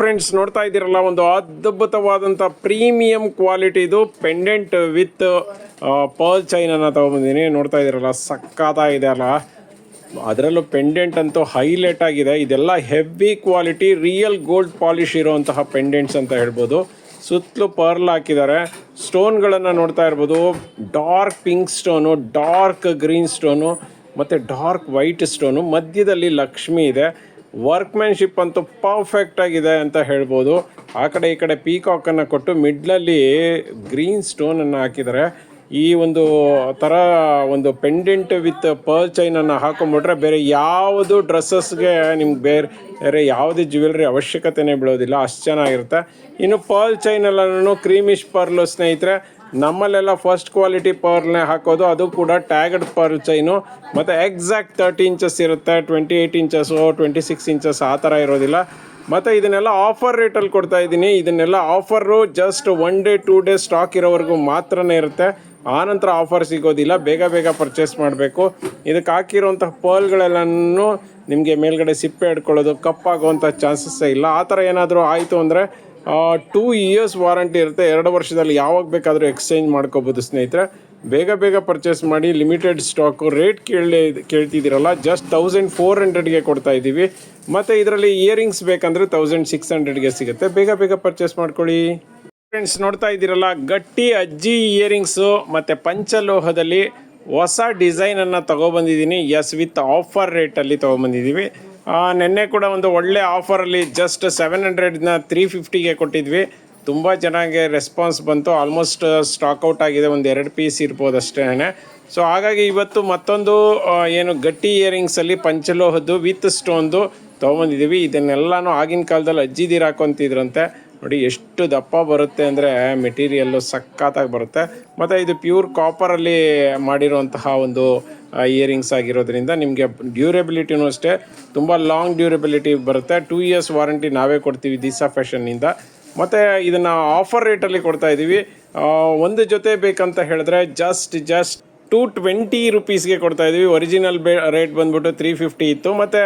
Friends ನೋಡ್ತಾ ಇದ್ದೀರಲ್ಲ, ಒಂದು ಅದ್ಭುತವಾದಂಥ ಪ್ರೀಮಿಯಂ ಕ್ವಾಲಿಟಿದು ಪೆಂಡೆಂಟ್ ವಿತ್ ಪರ್ಲ್ ಚೈನನ್ನು ತೊಗೊಂಬಂದಿನಿ. ನೋಡ್ತಾ ಇದ್ದೀರಲ್ಲ ಸಕ್ಕತ್ತಾಗಿದೆ ಅಲ್ಲ. ಅದರಲ್ಲೂ ಪೆಂಡೆಂಟ್ ಅಂತೂ ಹೈಲೈಟ್ ಆಗಿದೆ. ಇದೆಲ್ಲ heavy quality real gold polish ಇರುವಂತಹ ಪೆಂಡೆಂಟ್ಸ್ ಅಂತ ಹೇಳ್ಬೋದು. ಸುತ್ತಲೂ ಪರ್ಲ್ ಹಾಕಿದ್ದಾರೆ. ಸ್ಟೋನ್ಗಳನ್ನು ನೋಡ್ತಾ ಇರ್ಬೋದು. Dark pink stone dark green stone ಮತ್ತು ಡಾರ್ಕ್ ವೈಟ್ ಸ್ಟೋನು ಮಧ್ಯದಲ್ಲಿ ಲಕ್ಷ್ಮಿ ಇದೆ. ವರ್ಕ್ಮ್ಯಾನ್ಶಿಪ್ ಅಂತೂ ಪರ್ಫೆಕ್ಟ್ ಆಗಿದೆ ಅಂತ ಹೇಳ್ಬೋದು. ಆ ಕಡೆ ಈ ಕಡೆ ಪೀಕಾಕನ್ನು ಕೊಟ್ಟು ಮಿಡ್ಲಲ್ಲಿ ಗ್ರೀನ್ ಸ್ಟೋನನ್ನು ಹಾಕಿದರೆ ಈ ಒಂದು ಥರ ಒಂದು ಪೆಂಡೆಂಟ್ ವಿತ್ ಪರ್ಲ್ ಚೈನನ್ನು ಹಾಕೊಂಡ್ಬಿಟ್ರೆ ಬೇರೆ ಯಾವುದು ಡ್ರೆಸ್ಸಸ್ಗೆ ನಿಮ್ಗೆ ಬೇರೆ ಬೇರೆ ಯಾವುದೇ ಜ್ಯುವೆಲ್ರಿ ಅವಶ್ಯಕತೆನೇ ಬೀಳೋದಿಲ್ಲ. ಅಷ್ಟು ಚೆನ್ನಾಗಿರುತ್ತೆ. ಇನ್ನು ಪರ್ಲ್ ಚೈನಲ್ಲೂ ಕ್ರೀಮಿಶ್ ಪರ್ಲು ಸ್ನೇಹಿತರೆ ನಮ್ಮಲ್ಲೆಲ್ಲ ಫಸ್ಟ್ ಕ್ವಾಲಿಟಿ ಪರ್ಲ್ನೇ ಹಾಕೋದು, ಅದು ಕೂಡ ಟ್ಯಾಗಡ್ ಪರ್ಲ್ ಚೈನು ಮತ್ತು ಎಕ್ಸಾಕ್ಟ್ ತರ್ಟಿ ಇಂಚಸ್ ಇರುತ್ತೆ twenty eight inches twenty six inches ಆ ಥರ ಇರೋದಿಲ್ಲ. ಮತ್ತು ಇದನ್ನೆಲ್ಲ ಆಫರ್ ರೇಟಲ್ಲಿ ಕೊಡ್ತಾ ಇದ್ದೀನಿ. ಇದನ್ನೆಲ್ಲ offer just one day two day stock ಇರೋವರೆಗೂ ಮಾತ್ರನೇ ಇರುತ್ತೆ. ಆನಂತರ ಆಫರ್ ಸಿಗೋದಿಲ್ಲ. ಬೇಗ ಬೇಗ ಪರ್ಚೇಸ್ ಮಾಡಬೇಕು. ಇದಕ್ಕೆ ಹಾಕಿರೋಂಥ ಪರ್ಲ್ಗಳೆಲ್ಲನೂ ನಿಮಗೆ ಮೇಲ್ಗಡೆ ಸಿಪ್ಪೆ ಹಿಡ್ಕೊಳ್ಳೋದು ಕಪ್ಪಾಗುವಂಥ ಚಾನ್ಸಸ್ಸೇ ಇಲ್ಲ. ಆ ಥರ ಏನಾದರೂ ಆಯಿತು ಅಂದರೆ ಟೂ ಇಯರ್ಸ್ ವಾರಂಟಿ ಇರುತ್ತೆ. ಎರಡು ವರ್ಷದಲ್ಲಿ ಯಾವಾಗ ಬೇಕಾದರೂ ಎಕ್ಸ್ಚೇಂಜ್ ಮಾಡ್ಕೋಬೋದು ಸ್ನೇಹಿತರೆ. ಬೇಗ ಬೇಗ ಪರ್ಚೇಸ್ ಮಾಡಿ ಲಿಮಿಟೆಡ್ ಸ್ಟಾಕು ರೇಟ್ ಕೇಳಿ ಕೇಳ್ತಿದ್ದೀರಲ್ಲ. ಜಸ್ಟ್ ತೌಸಂಡ್ ಫೋರ್ ಹಂಡ್ರೆಡ್ಗೆ ಕೊಡ್ತಾ ಇದ್ದೀವಿ. ಮತ್ತು ಇದರಲ್ಲಿ ಇಯರಿಂಗ್ಸ್ ಬೇಕಂದರೆ ತೌಸಂಡ್ ಸಿಕ್ಸ್ ಹಂಡ್ರೆಡ್ಗೆ ಸಿಗುತ್ತೆ. ಬೇಗ ಬೇಗ ಪರ್ಚೇಸ್ ಮಾಡ್ಕೊಳ್ಳಿ. ಫ್ರೆಂಡ್ಸ್ ನೋಡ್ತಾ ಇದ್ದೀರಲ್ಲ, ಗಟ್ಟಿ ಅಜ್ಜಿ ಇಯರಿಂಗ್ಸು ಮತ್ತು ಪಂಚಲೋಹದಲ್ಲಿ ಹೊಸ ಡಿಸೈನನ್ನು ತೊಗೊಬಂದಿದ್ದೀನಿ. ಎಸ್ ವಿತ್ ಆಫರ್ ರೇಟಲ್ಲಿ ತೊಗೊಬಂದಿದ್ದೀವಿ. ನಿನ್ನೆ ಕೂಡ ಒಂದು ಒಳ್ಳೆ ಆಫರಲ್ಲಿ ಜಸ್ಟ್ ಸೆವೆನ್ ಹಂಡ್ರೆಡ್ನ ತ್ರೀ ಫಿಫ್ಟಿಗೆ ಕೊಟ್ಟಿದ್ವಿ. ತುಂಬ ಚೆನ್ನಾಗಿ ರೆಸ್ಪಾನ್ಸ್ ಬಂತು. ಆಲ್ಮೋಸ್ಟ್ ಸ್ಟಾಕ್ ಔಟ್ ಆಗಿದೆ. ಒಂದು ಎರಡು ಪೀಸ್ ಇರ್ಬೋದು ಅಷ್ಟೇ ಸೊ ಹಾಗಾಗಿ ಇವತ್ತು ಮತ್ತೊಂದು ಏನು ಗಟ್ಟಿ ಇಯರಿಂಗ್ಸಲ್ಲಿ ಪಂಚಲೋಹದ್ದು ವಿತ್ ಸ್ಟೋನ್ದು ತೊಗೊಂಬಂದಿದ್ದೀವಿ. ಇದನ್ನೆಲ್ಲನೂ ಆಗಿನ ಕಾಲದಲ್ಲಿ ಅಜ್ಜಿದಿರು ಹಾಕೊತಿದ್ರಂತೆ. ನೋಡಿ, ಎಷ್ಟು ದಪ್ಪ ಬರುತ್ತೆ ಅಂದರೆ ಮೆಟೀರಿಯಲ್ಲು ಸಖತ್ತಾಗಿ ಬರುತ್ತೆ. ಮತ್ತು ಇದು ಪ್ಯೂರ್ ಕಾಪರಲ್ಲಿ ಮಾಡಿರುವಂತಹ ಒಂದು ಇಯರಿಂಗ್ಸ್ ಆಗಿರೋದ್ರಿಂದ ನಿಮಗೆ ಡ್ಯೂರೆಬಿಲಿಟಿನೂ ಅಷ್ಟೇ, ತುಂಬ ಲಾಂಗ್ ಡ್ಯೂರೆಬಿಲಿಟಿ ಬರುತ್ತೆ. ಟೂ ಇಯರ್ಸ್ ವಾರಂಟಿ ನಾವೇ ಕೊಡ್ತೀವಿ ದಿಸಾ ಫ್ಯಾಷನ್ನಿಂದ ಮತ್ತು ಇದನ್ನು ಆಫರ್ ರೇಟಲ್ಲಿ ಕೊಡ್ತಾ ಇದ್ದೀವಿ ಒಂದು ಜೊತೆ ಬೇಕಂತ ಹೇಳಿದ್ರೆ ಜಸ್ಟ್ ಜಸ್ಟ್ ಟೂ ಟ್ವೆಂಟಿ ರುಪೀಸ್ಗೆ ಕೊಡ್ತಾ ಇದ್ದೀವಿ. ಒರಿಜಿನಲ್ ಬೆ ರೇಟ್ ಬಂದ್ಬಿಟ್ಟು ತ್ರೀ ಫಿಫ್ಟಿ ಇತ್ತು. ಮತ್ತು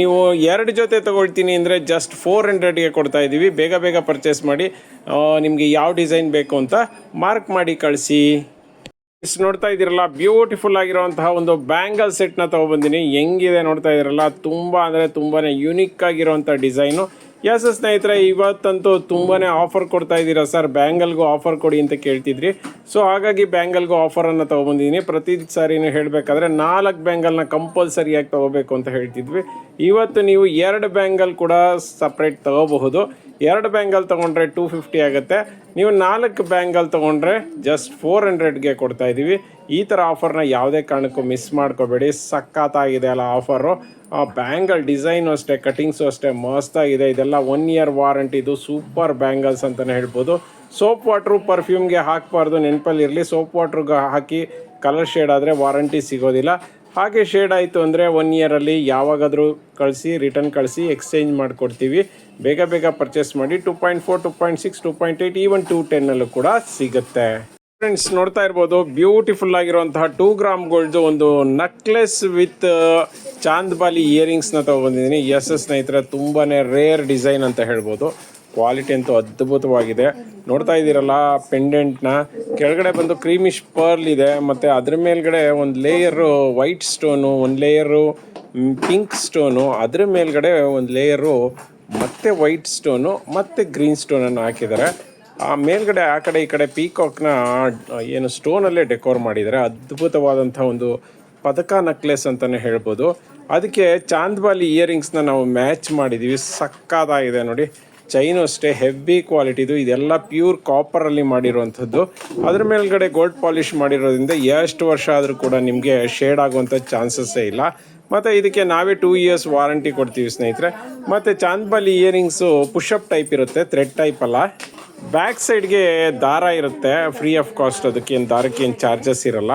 ನೀವು ಎರಡು ಜೊತೆ ತೊಗೊಳ್ತೀನಿ ಅಂದರೆ ಜಸ್ಟ್ ಫೋರ್ ಹಂಡ್ರೆಡ್ಗೆ ಕೊಡ್ತಾ ಇದ್ದೀವಿ. ಬೇಗ ಬೇಗ ಪರ್ಚೇಸ್ ಮಾಡಿ. ನಿಮಗೆ ಯಾವ ಡಿಸೈನ್ ಬೇಕು ಅಂತ ಮಾರ್ಕ್ ಮಾಡಿ ಕಳಿಸಿ. ಇಷ್ಟು ನೋಡ್ತಾ ಇದ್ದೀರಲ್ಲ ಬ್ಯೂಟಿಫುಲ್ ಆಗಿರುವಂತಹ ಒಂದು ಬ್ಯಾಂಗಲ್ ಸೆಟ್ನ ತೊಗೊಬಂದಿನಿ. ಹೆಂಗಿದೆ ನೋಡ್ತಾ ಇದ್ದೀರಲ್ಲ, ತುಂಬ ಅಂದರೆ ತುಂಬಾ ಯುನಿಕ್ ಆಗಿರುವಂಥ ಡಿಸೈನು ಎಸ್ ಸ್ನೇಹಿತರೆ, ಇವತ್ತಂತೂ ತುಂಬಾ ಆಫರ್ ಕೊಡ್ತಾ ಇದ್ದೀರಾ ಸರ್? ಬ್ಯಾಂಗಲ್ಗೂ ಆಫರ್ ಕೊಡಿ ಅಂತ ಕೇಳ್ತಿದ್ರಿ. ಸೊ ಹಾಗಾಗಿ ಬ್ಯಾಂಗಲ್ಗೂ ಆಫರನ್ನು ತೊಗೊಬಂದಿದ್ದೀನಿ. ಪ್ರತಿ ಸಾರಿನೂ ಹೇಳಬೇಕಾದ್ರೆ ನಾಲ್ಕು ಬ್ಯಾಂಗಲ್ನ ಕಂಪಲ್ಸರಿಯಾಗಿ ತೊಗೋಬೇಕು ಅಂತ ಹೇಳ್ತಿದ್ವಿ. ಇವತ್ತು ನೀವು ಎರಡು ಬ್ಯಾಂಗಲ್ ಕೂಡ ಸಪ್ರೇಟ್ ತೊಗೋಬಹುದು. ಎರಡು ಬ್ಯಾಂಗಲ್ ತೊಗೊಂಡ್ರೆ ಟೂ ಫಿಫ್ಟಿ ಆಗುತ್ತೆ. ನೀವು ನಾಲ್ಕು ಬ್ಯಾಂಗಲ್ ತೊಗೊಂಡ್ರೆ ಜಸ್ಟ್ ಫೋರ್ ಹಂಡ್ರೆಡ್ಗೆ ಕೊಡ್ತಾ ಇದ್ದೀವಿ ಈ ಥರ ಆಫರ್ನ ಯಾವುದೇ ಕಾರಣಕ್ಕೂ ಮಿಸ್ ಮಾಡ್ಕೋಬೇಡಿ. ಸಖತ್ತಾಗಿದೆ ಅಲ್ಲ ಆಫರು ಬ್ಯಾಂಗಲ್ ಡಿಸೈನು ಅಷ್ಟೇ ಕಟಿಂಗ್ಸು ಅಷ್ಟೇ ಮಸ್ತಾಗಿದೆ ಇದೆಲ್ಲ ಒನ್ ಇಯರ್ ವಾರಂಟಿದು ಸೂಪರ್ ಬ್ಯಾಂಗಲ್ಸ್ ಅಂತಲೇ ಹೇಳ್ಬೋದು. ಸೋಪ್ ವಾಟ್ರು ಪರ್ಫ್ಯೂಮ್ಗೆ ಹಾಕಬಾರ್ದು ನೆನಪಲ್ಲಿ ಇರಲಿ. ಸೋಪ್ ವಾಟ್ರಿಗೆ ಹಾಕಿ ಕಲರ್ ಶೇಡ್ ಆದರೆ ವಾರಂಟಿ ಸಿಗೋದಿಲ್ಲ. ಹಾಗೆ ಶೇಡ್ ಆಯಿತು ಅಂದರೆ ಒನ್ ಇಯರಲ್ಲಿ ಯಾವಾಗಾದರೂ ಕಳಿಸಿ ರಿಟರ್ನ್ ಕಳಿಸಿ ಎಕ್ಸ್ಚೇಂಜ್ ಮಾಡಿಕೊಡ್ತೀವಿ. ಬೇಗ ಬೇಗ ಪರ್ಚೇಸ್ ಮಾಡಿ two point four two point six two point eight even two ಟೆನ್ನಲ್ಲೂ ಕೂಡ ಸಿಗುತ್ತೆ. ಫ್ರೆಂಡ್ಸ್ ನೋಡ್ತಾ ಇರ್ಬೋದು ಬ್ಯೂಟಿಫುಲ್ ಆಗಿರುವಂತಹ ಟೂ ಗ್ರಾಮ್ ಗೋಲ್ಡ್ ಒಂದು ನಕ್ಲೆಸ್ ವಿತ್ ಚಾಂದ್ಬಾಲಿ ಇಯರಿಂಗ್ಸ್ನ ತೊಗೊಬಂದಿದ್ದೀನಿ ಎಸ್ ಎಸ್ ಸ್ನೇಹಿತರೆ ತುಂಬಾ ರೇರ್ ಡಿಸೈನ್ ಅಂತ ಹೇಳ್ಬೋದು. ಕ್ವಾಲಿಟಿ ಅಂತೂ ಅದ್ಭುತವಾಗಿದೆ. ನೋಡ್ತಾ ಇದ್ದೀರಲ್ಲ ಪೆಂಡೆಂಟ್ನ ಕೆಳಗಡೆ ಬಂದು ಕ್ರೀಮಿಶ್ ಪರ್ಲ್ ಇದೆ, ಮತ್ತು ಅದ್ರ ಮೇಲ್ಗಡೆ ಒಂದು ಲೇಯರು ವೈಟ್ ಸ್ಟೋನು ಒಂದು ಲೇಯರು ಪಿಂಕ್ ಸ್ಟೋನು ಅದ್ರ ಮೇಲ್ಗಡೆ ಒಂದು ಲೇಯರು ಮತ್ತೆ ವೈಟ್ ಸ್ಟೋನು ಮತ್ತು ಗ್ರೀನ್ ಸ್ಟೋನನ್ನು ಹಾಕಿದ್ದಾರೆ. ಆ ಮೇಲ್ಗಡೆ, ಆ ಕಡೆ, ಈ ಕಡೆ ಪೀಕಾಕ್ನ ಏನು ಸ್ಟೋನಲ್ಲೇ ಡೆಕೋರ್ ಮಾಡಿದ್ದಾರೆ. ಅದ್ಭುತವಾದಂಥ ಒಂದು ಪದಕ ನಕ್ಲೆಸ್ ಅಂತಲೇ ಹೇಳ್ಬೋದು. ಅದಕ್ಕೆ ಚಾಂದ್ಬಾಲಿ ಇಯರಿಂಗ್ಸ್ನ ನಾವು ಮ್ಯಾಚ್ ಮಾಡಿದ್ದೀವಿ. ಸಕ್ಕತ್ತಾಗಿದೆ ನೋಡಿ. ಚೈನು ಅಷ್ಟೇ ಹೆವಿ ಕ್ವಾಲಿಟಿದು, ಇದೆಲ್ಲ ಪ್ಯೂರ್ ಕಾಪರಲ್ಲಿ ಮಾಡಿರುವಂಥದ್ದು. ಅದ್ರ ಮೇಲ್ಗಡೆ ಗೋಲ್ಡ್ ಪಾಲಿಷ್ ಮಾಡಿರೋದ್ರಿಂದ ಎಷ್ಟು ವರ್ಷ ಆದರೂ ಕೂಡ ನಿಮಗೆ ಶೇಡ್ ಆಗುವಂಥ ಚಾನ್ಸಸ್ಸೇ ಇಲ್ಲ. ಮತ್ತು ಇದಕ್ಕೆ ನಾವೇ ಟೂ ಇಯರ್ಸ್ ವಾರಂಟಿ ಕೊಡ್ತೀವಿ ಸ್ನೇಹಿತರೆ. ಮತ್ತು chandbali earrings push up type ಇರುತ್ತೆ ಥ್ರೆಡ್ ಟೈಪ್ ಅಲ್ಲ. ಬ್ಯಾಕ್ ಸೈಡ್ಗೆ ದಾರ ಇರುತ್ತೆ ಫ್ರೀ ಆಫ್ ಕಾಸ್ಟ್ ಅದಕ್ಕೇನು ದಾರಕ್ಕೇನು ಚಾರ್ಜಸ್ ಇರಲ್ಲ.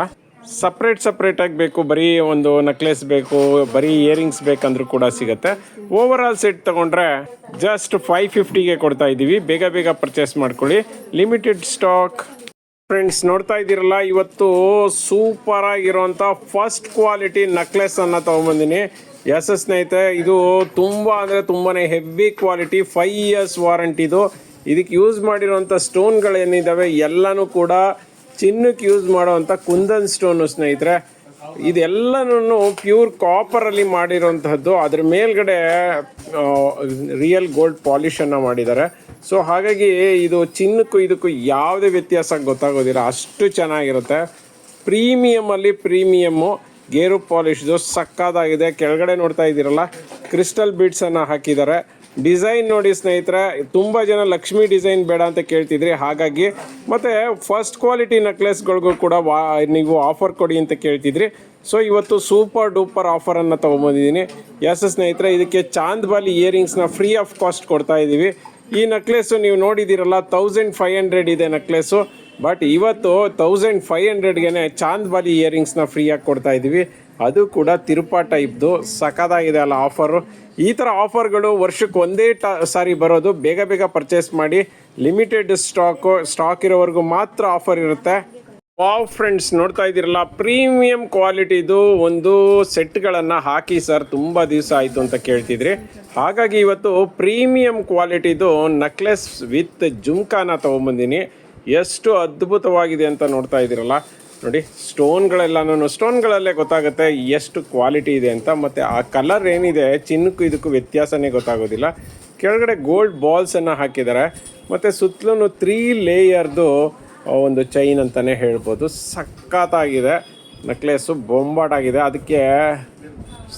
ಸಪ್ರೇಟ್ ಸಪ್ರೇಟಾಗಿ ಬೇಕು. ಬರೀ ಒಂದು ನೆಕ್ಲೆಸ್ ಬೇಕು, ಬರೀ ಇಯರಿಂಗ್ಸ್ ಬೇಕಂದ್ರೂ ಕೂಡ ಸಿಗುತ್ತೆ. ಓವರ್ ಆಲ್ ಸೆಟ್ ತಗೊಂಡ್ರೆ ಜಸ್ಟ್ ಫೈವ್ ಫಿಫ್ಟಿಗೆ ಕೊಡ್ತಾ ಇದ್ದೀವಿ ಬೇಗ ಬೇಗ ಪರ್ಚೇಸ್ ಮಾಡ್ಕೊಳ್ಳಿ. ಲಿಮಿಟೆಡ್ ಸ್ಟಾಕ್ ಫ್ರೆಂಡ್ಸ್ ನೋಡ್ತಾ ಇದ್ದೀರಲ್ಲ, ಇವತ್ತು ಸೂಪರ್ ಆಗಿರುವಂಥ ಫಸ್ಟ್ ಕ್ವಾಲಿಟಿ ನೆಕ್ಲೆಸ್ ಅನ್ನ ತೊಗೊಂಬಂದಿನಿ. ಎಸ್ ಎಸ್ ಸ್ನೇಹಿತರೆ, ಇದು ತುಂಬ ಅಂದರೆ ತುಂಬಾ ಹೆವಿ ಕ್ವಾಲಿಟಿ ಫೈವ್ ಇಯರ್ಸ್ ವಾರಂಟಿದು ಇದಕ್ಕೆ ಯೂಸ್ ಮಾಡಿರೋಂಥ ಸ್ಟೋನ್ಗಳೇನಿದ್ದಾವೆ ಎಲ್ಲನೂ ಕೂಡ ಚಿನ್ನಕ್ಕೆ ಯೂಸ್ ಮಾಡೋವಂಥ ಕುಂದನ್ ಸ್ಟೋನು ಸ್ನೇಹಿತರೆ ಇದೆಲ್ಲನೂ ಪ್ಯೂರ್ ಕಾಪರಲ್ಲಿ ಮಾಡಿರೋಂಥದ್ದು ಅದ್ರ ಮೇಲ್ಗಡೆ ರಿಯಲ್ ಗೋಲ್ಡ್ ಪಾಲಿಷನ್ನು ಮಾಡಿದ್ದಾರೆ. ಸೊ ಹಾಗಾಗಿ ಇದು ಚಿನ್ನಕ್ಕೂ ಇದಕ್ಕೂ ಯಾವುದೇ ವ್ಯತ್ಯಾಸ ಗೊತ್ತಾಗೋದಿಲ್ಲ. ಅಷ್ಟು ಚೆನ್ನಾಗಿರುತ್ತೆ. ಪ್ರೀಮಿಯಮಲ್ಲಿ ಪ್ರೀಮಿಯಮ್ಮು ಗೇರು ಪಾಲಿಶ್ದು ಸಕ್ಕದಾಗಿದೆ. ಕೆಳಗಡೆ ನೋಡ್ತಾ ಇದ್ದೀರಲ್ಲ ಕ್ರಿಸ್ಟಲ್ ಬೀಡ್ಸನ್ನು ಹಾಕಿದ್ದಾರೆ. ಡಿಸೈನ್ ನೋಡಿ ಸ್ನೇಹಿತರೆ, ತುಂಬ ಜನ ಲಕ್ಷ್ಮಿ ಡಿಸೈನ್ ಬೇಡ ಅಂತ ಕೇಳ್ತಿದ್ರಿ ಹಾಗಾಗಿ, ಮತ್ತು ಫಸ್ಟ್ ಕ್ವಾಲಿಟಿ ನೆಕ್ಲೆಸ್ಗಳಿಗೂ ಕೂಡ ವಾ, ನೀವು ಆಫರ್ ಕೊಡಿ ಅಂತ ಕೇಳ್ತಿದ್ರಿ. ಸೊ ಇವತ್ತು ಸೂಪರ್ ಡೂಪರ್ ಆಫರನ್ನು ತೊಗೊಂಬಂದಿದ್ದೀನಿ. ಎಸ್ ಸ್ನೇಹಿತರೆ, ಇದಕ್ಕೆ ಚಾಂದ್ಬಾಲಿ ಇಯರಿಂಗ್ಸ್ನ ಫ್ರೀ ಆಫ್ ಕಾಸ್ಟ್ ಕೊಡ್ತಾ ಇದ್ದೀವಿ ಈ ನೆಕ್ಲೆಸ್ಸು ನೀವು ನೋಡಿದ್ದೀರಲ್ಲ ತೌಸಂಡ್ ಫೈವ್ ಹಂಡ್ರೆಡ್ ಇದೆ ನೆಕ್ಲೆಸ್ಸು ಬಟ್ ಇವತ್ತು ತೌಸಂಡ್ ಫೈವ್ ಹಂಡ್ರೆಡ್ಗೆ ಚಾಂದ್ಬಾಲಿ ಇಯರಿಂಗ್ಸ್ನ ಫ್ರೀಯಾಗಿ ಕೊಡ್ತಾ ಇದ್ದೀವಿ ಅದು ಕೂಡ ತಿರುಪಾ ಟೈಪ್ದು ಸಖತ್ತಾಗಿದೆ ಅಲ್ಲ ಆಫರು ಈ ಥರ ಆಫರ್ಗಳು ವರ್ಷಕ್ಕೆ ಒಂದೇ ಟ, ಸಾರಿ ಬರೋದು. ಬೇಗ ಬೇಗ ಪರ್ಚೇಸ್ ಮಾಡಿ. ಲಿಮಿಟೆಡ್ ಸ್ಟಾಕು ಸ್ಟಾಕ್ ಇರೋವರೆಗೂ ಮಾತ್ರ ಆಫರ್ ಇರುತ್ತೆ. ವಾವ್ ಫ್ರೆಂಡ್ಸ್ ನೋಡ್ತಾ ಇದ್ದೀರಲ್ಲ ಪ್ರೀಮಿಯಂ ಕ್ವಾಲಿಟಿದು ಒಂದು ಸೆಟ್ಗಳನ್ನು ಹಾಕಿ ಸರ್ ತುಂಬ ದಿವಸ ಆಯಿತು ಅಂತ ಕೇಳ್ತಿದ್ರಿ. ಹಾಗಾಗಿ ಇವತ್ತು ಪ್ರೀಮಿಯಂ ಕ್ವಾಲಿಟಿದು ನೆಕ್ಲೆಸ್ ವಿತ್ ಜುಮ್ಕಾನ ತೊಗೊಂಬಂದಿನಿ. ಎಷ್ಟು ಅದ್ಭುತವಾಗಿದೆ ಅಂತ ನೋಡ್ತಾ ಇದ್ದೀರಲ್ಲ. ನೋಡಿ ಸ್ಟೋನ್ಗಳೆಲ್ಲನೂ ಸ್ಟೋನ್ಗಳಲ್ಲೇ ಗೊತ್ತಾಗುತ್ತೆ ಎಷ್ಟು ಕ್ವಾಲಿಟಿ ಇದೆ ಅಂತ, ಮತ್ತು ಆ ಕಲರ್ ಏನಿದೆ, ಚಿನ್ನಕ್ಕೂ ಇದಕ್ಕೂ ವ್ಯತ್ಯಾಸನೇ ಗೊತ್ತಾಗೋದಿಲ್ಲ. ಕೆಳಗಡೆ ಗೋಲ್ಡ್ ಬಾಲ್ಸನ್ನು ಹಾಕಿದ್ದಾರೆ. ಮತ್ತು ಸುತ್ತಲೂ ತ್ರೀ ಲೇಯರ್ದು ಒಂದು ಚೈನ್ ಅಂತಲೇ ಹೇಳ್ಬೋದು. ಸಖತ್ತಾಗಿದೆ. ನೆಕ್ಲೆಸ್ಸು ಬೊಂಬಾಟಾಗಿದೆ. ಅದಕ್ಕೆ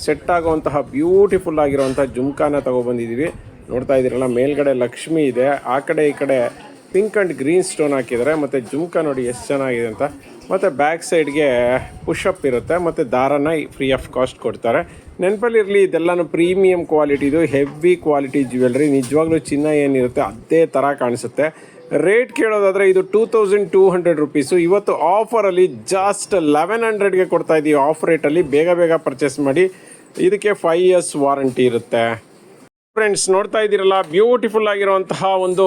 ಸೆಟ್ ಆಗುವಂತಹ ಬ್ಯೂಟಿಫುಲ್ ಆಗಿರುವಂಥ ಜುಮ್ಕಾನ ತೊಗೊಬಂದಿದ್ದೀವಿ ನೋಡ್ತಾ ಇದ್ದೀರಲ್ಲ, ಮೇಲ್ಗಡೆ ಲಕ್ಷ್ಮಿ ಇದೆ. ಆ ಕಡೆ ಈ ಕಡೆ ಪಿಂಕ್ ಆ್ಯಂಡ್ ಗ್ರೀನ್ ಸ್ಟೋನ್ ಹಾಕಿದ್ದಾರೆ. ಮತ್ತು ಜುಮ್ಕಾ ನೋಡಿ, ಎಷ್ಟು ಚೆನ್ನಾಗಿದೆ ಅಂತ. ಮತ್ತು ಬ್ಯಾಕ್ ಸೈಡ್ಗೆ ಪುಷಪ್ ಇರುತ್ತೆ, ಮತ್ತು ದಾರನ ಫ್ರೀ ಆಫ್ ಕಾಸ್ಟ್ ಕೊಡ್ತಾರೆ. ನೆನಪಲ್ಲಿರಲಿ ಇದೆಲ್ಲನೂ ಪ್ರೀಮಿಯಂ ಕ್ವಾಲಿಟಿದು ಹೆವಿ ಕ್ವಾಲಿಟಿ ಜ್ಯುವೆಲ್ರಿ ನಿಜವಾಗ್ಲೂ ಚಿನ್ನ ಏನಿರುತ್ತೆ, ಅದೇ ಥರ ಕಾಣಿಸುತ್ತೆ. ರೇಟ್ ಕೇಳೋದಾದರೆ ಇದು two thousand two hundred rupees ಇವತ್ತು ಆಫರಲ್ಲಿ ಜಸ್ಟ್ ಲೆವೆನ್ ಹಂಡ್ರೆಡ್ಗೆ ಕೊಡ್ತಾ ಇದ್ದೀವಿ ಆಫ್ ರೇಟಲ್ಲಿ ಬೇಗ ಬೇಗ ಪರ್ಚೇಸ್ ಮಾಡಿ, ಇದಕ್ಕೆ ಫೈವ್ ಇಯರ್ಸ್ ವಾರಂಟಿ ಇರುತ್ತೆ. ಫ್ರೆಂಡ್ಸ್ ನೋಡ್ತಾ ಇದ್ದೀರಲ್ಲ ಬ್ಯೂಟಿಫುಲ್ ಆಗಿರುವಂತಹ ಒಂದು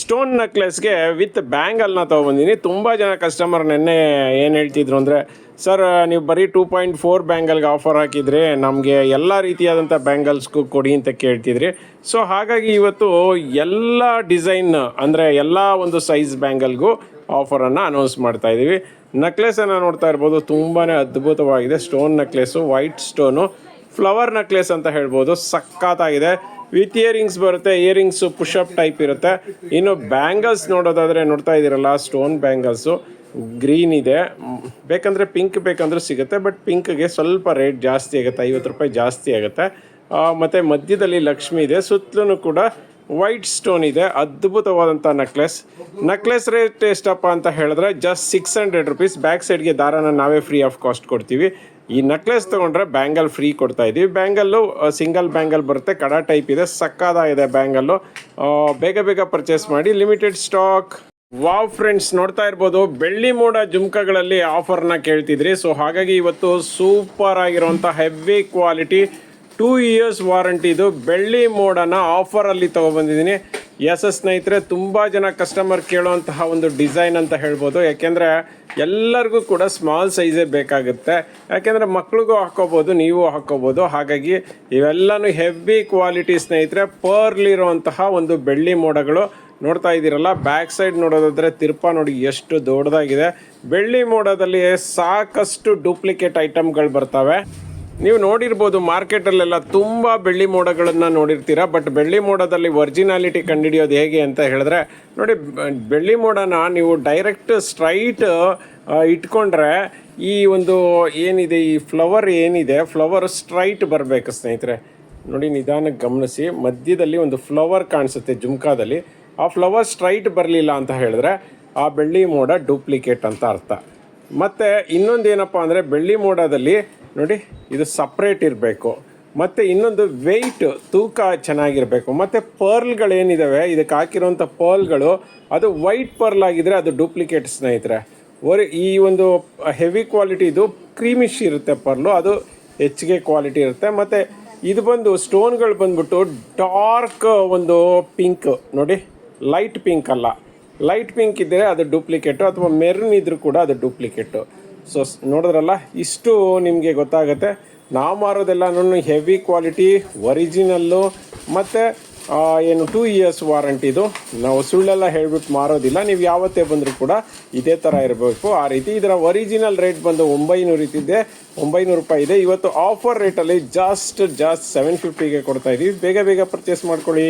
ಸ್ಟೋನ್ ನೆಕ್ಲೆಸ್ಗೆ ವಿತ್ ಬ್ಯಾಂಗಲ್ನ ತೊಗೊಬಂದಿನಿ. ತುಂಬ ಜನ ಕಸ್ಟಮರ್ ನೆನ್ನೆ ಏನು ಹೇಳ್ತಿದ್ರು ಅಂದರೆ ಸರ್ ನೀವು ಬರೀ ಟೂ ಪಾಯಿಂಟ್ ಫೋರ್ ಬ್ಯಾಂಗಲ್ಗೆ ಆಫರ್ ಹಾಕಿದರೆ ನಮಗೆ ಎಲ್ಲ ರೀತಿಯಾದಂಥ ಬ್ಯಾಂಗಲ್ಸ್ಗೂ ಕೊಡಿ ಅಂತ ಕೇಳ್ತಿದ್ರಿ. ಸೊ ಹಾಗಾಗಿ ಇವತ್ತು ಎಲ್ಲ ಡಿಸೈನ್ ಅಂದರೆ ಎಲ್ಲ ಒಂದು ಸೈಜ್ ಬ್ಯಾಂಗಲ್ಗೂ ಆಫರನ್ನು ಅನೌನ್ಸ್ ಮಾಡ್ತಾ ಇದ್ದೀವಿ ನೆಕ್ಲೆಸನ್ನು ನೋಡ್ತಾ ಇರ್ಬೋದು ತುಂಬಾ ಅದ್ಭುತವಾಗಿದೆ. Stone necklace white stone flower necklace ಅಂತ ಹೇಳ್ಬೋದು. ಸಖತ್ತಾಗಿದೆ. ವಿತ್ ಇಯರಿಂಗ್ಸ್ ಬರುತ್ತೆ. ಇಯರಿಂಗ್ಸು ಪುಷಪ್ ಟೈಪ್ ಇರುತ್ತೆ. ಇನ್ನು ಬ್ಯಾಂಗಲ್ಸ್ ನೋಡೋದಾದರೆ ನೋಡ್ತಾ ಇದ್ದೀರಲ್ಲ ಸ್ಟೋನ್ ಬ್ಯಾಂಗಲ್ಸು ಗ್ರೀನ್ ಇದೆ. ಬೇಕಂದರೆ ಪಿಂಕ್ ಬೇಕಂದ್ರೂ ಸಿಗುತ್ತೆ ಬಟ್ ಪಿಂಕ್ಗೆ ಸ್ವಲ್ಪ ರೇಟ್ ಜಾಸ್ತಿ ಆಗುತ್ತೆ. ಐವತ್ತು ರೂಪಾಯಿ ಜಾಸ್ತಿ ಆಗುತ್ತೆ. ಮತ್ತು ಮಧ್ಯದಲ್ಲಿ ಲಕ್ಷ್ಮಿ ಇದೆ. ಸುತ್ತಲೂ ಕೂಡ ವೈಟ್ ಸ್ಟೋನ್ ಇದೆ. ಅದ್ಭುತವಾದಂಥ ನೆಕ್ಲೆಸ್ ನೆಕ್ಲೆಸ್ ರೇಟ್ ಎಷ್ಟಪ್ಪ ಅಂತ ಹೇಳಿದ್ರೆ just six hundred rupees back ಸೈಡ್ಗೆ ದಾರನ ನಾವೇ ಫ್ರೀ ಆಫ್ ಕಾಸ್ಟ್ ಕೊಡ್ತೀವಿ. ಈ ನೆಕ್ಲೆಸ್ ತಗೊಂಡ್ರೆ ಬ್ಯಾಂಗಲ್ ಫ್ರೀ ಕೊಡ್ತಾ ಇದ್ದೀವಿ ಬ್ಯಾಂಗಲ್ಲು ಸಿಂಗಲ್ ಬ್ಯಾಂಗಲ್ ಬರುತ್ತೆ. ಕಡ ಟೈಪ್ ಇದೆ ಸಕ್ಕದಾಗಿದೆ ಬ್ಯಾಂಗಲ್ಲು ಆ, ಬೇಗ ಬೇಗ ಪರ್ಚೇಸ್ ಮಾಡಿ ಲಿಮಿಟೆಡ್ ಸ್ಟಾಕ್ ವಾವ್ ಫ್ರೆಂಡ್ಸ್ ನೋಡ್ತಾ ಇರ್ಬೋದು. ಬೆಳ್ಳಿ ಮೋಡ ಜುಮ್ಕಗಳಲ್ಲಿ ಆಫರ್ನ ಕೇಳ್ತಿದ್ರಿ. ಸೊ ಹಾಗಾಗಿ ಇವತ್ತು ಸೂಪರ್ ಆಗಿರುವಂಥ ಹೆವಿ ಕ್ವಾಲಿಟಿ ಟೂ ಇಯರ್ಸ್ ವಾರಂಟಿದು ಬೆಳ್ಳಿ ಮೋಡನ ಆಫರಲ್ಲಿ ತೊಗೊಬಂದಿದ್ದೀನಿ. ಎಸ್ ಎಸ್ ಸ್ನೇಹಿತರೆ, ತುಂಬ ಜನ ಕಸ್ಟಮರ್ ಕೇಳುವಂತಹ ಒಂದು ಡಿಸೈನ್ ಅಂತ ಹೇಳ್ಬೋದು. ಯಾಕೆಂದರೆ ಎಲ್ಲರಿಗೂ ಕೂಡ ಸ್ಮಾಲ್ ಸೈಜೇ ಬೇಕಾಗುತ್ತೆ. ಯಾಕೆಂದರೆ ಮಕ್ಳಿಗೂ ಹಾಕೋಬೋದು, ನೀವು ಹಾಕೋಬೋದು. ಹಾಗಾಗಿ ಇವೆಲ್ಲನೂ ಹೆವಿ ಕ್ವಾಲಿಟಿ ಸ್ನೇಹಿತರೆ ಪರ್ಲಿರುವಂತಹ ಒಂದು ಬೆಳ್ಳಿ ಮೋಡಗಳು. ನೋಡ್ತಾ ಇದ್ದೀರಲ್ಲ ಬ್ಯಾಕ್ ಸೈಡ್ ನೋಡೋದಾದರೆ ತಿರುಪ ನೋಡಿ ಎಷ್ಟು ದೊಡ್ಡದಾಗಿದೆ. ಬೆಳ್ಳಿ ಮೋಡದಲ್ಲಿ ಸಾಕಷ್ಟು ಡೂಪ್ಲಿಕೇಟ್ ಐಟಮ್ಗಳು ಬರ್ತವೆ. ನೀವು ನೋಡಿರ್ಬೋದು ಮಾರ್ಕೆಟಲ್ಲೆಲ್ಲ ತುಂಬ ಬೆಳ್ಳಿ ಮೋಡಗಳನ್ನು ನೋಡಿರ್ತೀರ, ಬಟ್ ಬೆಳ್ಳಿ ಮೋಡದಲ್ಲಿ ಒರಿಜಿನಾಲಿಟಿ ಕಂಡುಹಿಡಿಯೋದು ಹೇಗೆ ಅಂತ ಹೇಳಿದ್ರೆ, ನೋಡಿ, ಬೆಳ್ಳಿ ಮೋಡನ ನೀವು ಡೈರೆಕ್ಟ್ ಸ್ಟ್ರೈಟ್ ಇಟ್ಕೊಂಡ್ರೆ ಈ ಒಂದು ಏನಿದೆ, ಈ ಫ್ಲವರ್ ಏನಿದೆ, ಫ್ಲವರ್ ಸ್ಟ್ರೈಟ್ ಬರಬೇಕು ಸ್ನೇಹಿತರೆ. ನೋಡಿ ನಿಧಾನಕ್ಕೆ ಗಮನಿಸಿ, ಮಧ್ಯದಲ್ಲಿ ಒಂದು ಫ್ಲವರ್ ಕಾಣಿಸುತ್ತೆ ಜುಮ್ಕಾದಲ್ಲಿ. ಆ ಫ್ಲವರ್ ಸ್ಟ್ರೈಟ್ ಬರಲಿಲ್ಲ ಅಂತ ಹೇಳಿದ್ರೆ ಆ ಬೆಳ್ಳಿ ಮೋಡ ಡೂಪ್ಲಿಕೇಟ್ ಅಂತ ಅರ್ಥ. ಮತ್ತು ಇನ್ನೊಂದು ಏನಪ್ಪ ಅಂದರೆ, ಬೆಳ್ಳಿ ಮೋಡದಲ್ಲಿ ನೋಡಿ, ಇದು ಸಪ್ರೇಟ್ ಇರಬೇಕು. ಮತ್ತು ಇನ್ನೊಂದು ವೆಯ್ಟ್ ತೂಕ ಚೆನ್ನಾಗಿರಬೇಕು. ಮತ್ತು ಪರ್ಲ್ಗಳೇನಿದ್ದಾವೆ ಇದಕ್ಕೆ ಹಾಕಿರೋಂಥ ಪರ್ಲ್ಗಳು ಅದು ವೈಟ್ ಪರ್ಲ್ ಆಗಿದ್ದರೆ ಅದು ಡೂಪ್ಲಿಕೇಟ್ ಸ್ನೇಹಿತರೆ. ಒರಿ, ಈ ಒಂದು ಹೆವಿ ಕ್ವಾಲಿಟಿದು ಕ್ರೀಮಿಶ್ ಇರುತ್ತೆ ಪರ್ಲು ಅದು ಹೆಚ್ಚಿಗೆ ಕ್ವಾಲಿಟಿ ಇರುತ್ತೆ. ಮತ್ತು ಇದು ಬಂದು ಸ್ಟೋನ್ಗಳು ಬಂದ್ಬಿಟ್ಟು ಡಾರ್ಕ್ ಒಂದು ಪಿಂಕ್ ನೋಡಿ ಲೈಟ್ ಪಿಂಕ್ ಅಲ್ಲ. ಲೈಟ್ ಪಿಂಕ್ ಇದ್ದರೆ ಅದು ಡೂಪ್ಲಿಕೇಟು ಅಥವಾ ಮೆರೂನ್ ಇದ್ರೂ ಕೂಡ ಅದು ಡೂಪ್ಲಿಕೇಟು ಸೊ ನೋಡಿದ್ರಲ್ಲ, ಇಷ್ಟು ನಿಮಗೆ ಗೊತ್ತಾಗುತ್ತೆ. ನಾವು ಮಾರೋದೆಲ್ಲನೂ ಹೆವಿ ಕ್ವಾಲಿಟಿ ಒರಿಜಿನಲ್ಲು ಮತ್ತು ಏನು ಟೂ ಇಯರ್ಸ್ ವಾರಂಟಿದು ನಾವು ಸುಳ್ಳೆಲ್ಲ ಹೇಳ್ಬಿಟ್ಟು ಮಾರೋದಿಲ್ಲ. ನೀವು ಯಾವತ್ತೇ ಬಂದರೂ ಕೂಡ ಇದೇ ಥರ ಇರಬೇಕು. ಆ ರೀತಿ ಇದರ ಒರಿಜಿನಲ್ ರೇಟ್ ಬಂದು ಒಂಬೈನೂರು ಇತ್ತಿದೆ ಒಂಬೈನೂರು ರೂಪಾಯಿ ಇದೆ. ಇವತ್ತು ಆಫರ್ ರೇಟಲ್ಲಿ ಜಾಸ್ಟ್ ಜಾಸ್ಟ್ ಸೆವೆನ್ ಫಿಫ್ಟಿಗೆ ಕೊಡ್ತಾ ಇದ್ದೀವಿ ಬೇಗ ಬೇಗ ಪರ್ಚೇಸ್ ಮಾಡ್ಕೊಳ್ಳಿ.